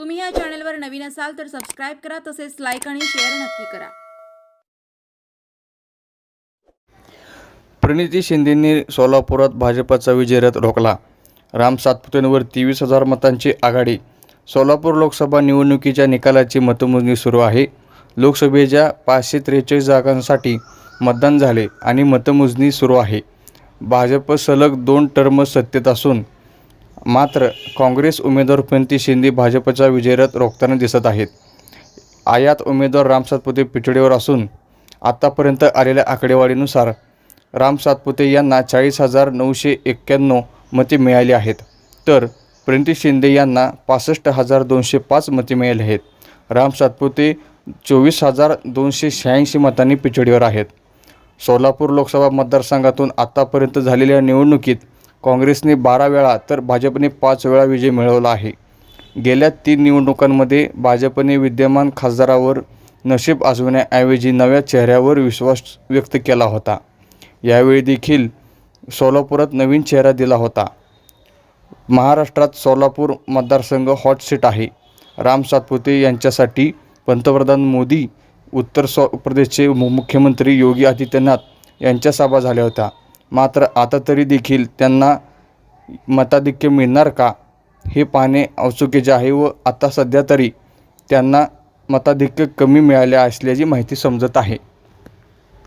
तुम्ही या चॅनलवर नवीन असाल तर सबस्क्राईब करा तसेच लाईक आणि शेअर नक्की करा. प्रणिती शिंदेंनी सोलापुरात भाजपचा विजयरथ रोखला. राम सातपुतेंवर तेवीस हजार मतांची आघाडी. सोलापूर लोकसभा निवडणुकीच्या निकालाची मतमोजणी सुरू आहे. लोकसभेच्या पाचशे त्रेचाळीस जागांसाठी मतदान झाले आणि मतमोजणी सुरू आहे. भाजप सलग दोन टर्म सत्तेत असून मात्र काँग्रेस उमेदवार पंती शिंदे भाजपचा विजयरथ रोखताना दिसत आहेत. आयात उमेदवार राम सातपुते पिछडीवर असून आत्तापर्यंत आलेल्या आकडेवारीनुसार राम सातपुते यांना चाळीस हजार नऊशे एक्क्याण्णव मते मिळाली आहेत. तर प्रिंती शिंदे यांना पासष्ट हजार दोनशे पाच मते मिळाली आहेत. राम सातपुते चोवीस हजार दोनशे शहाऐंशी मतांनी पिछडीवर आहेत. सोलापूर लोकसभा मतदारसंघातून आत्तापर्यंत झालेल्या निवडणुकीत काँग्रेसने बारा वेळा तर भाजपने पाच वेळा विजय मिळवला आहे. गेल्या तीन निवडणुकांमध्ये भाजपने विद्यमान खासदारावर नशीब आजवण्याऐवजी नव्या चेहऱ्यावर विश्वास व्यक्त केला होता. यावेळी देखील सोलापुरात नवीन चेहरा दिला होता. महाराष्ट्रात सोलापूर मतदारसंघ हॉट सीट आहे. राम सातपुते यांच्यासाठी पंतप्रधान मोदी उत्तर सो प्रदेशचे मुख्यमंत्री योगी आदित्यनाथ यांच्या सभा झाल्या होत्या. मात्र आता तरी देखील त्यांना मताधिक्य मिळणार का? हे पाहणे औत्सुक्याचे आहे व आता सध्या तरी त्यांना मताधिक्य कमी मिळाले असल्याची माहिती समजत आहे.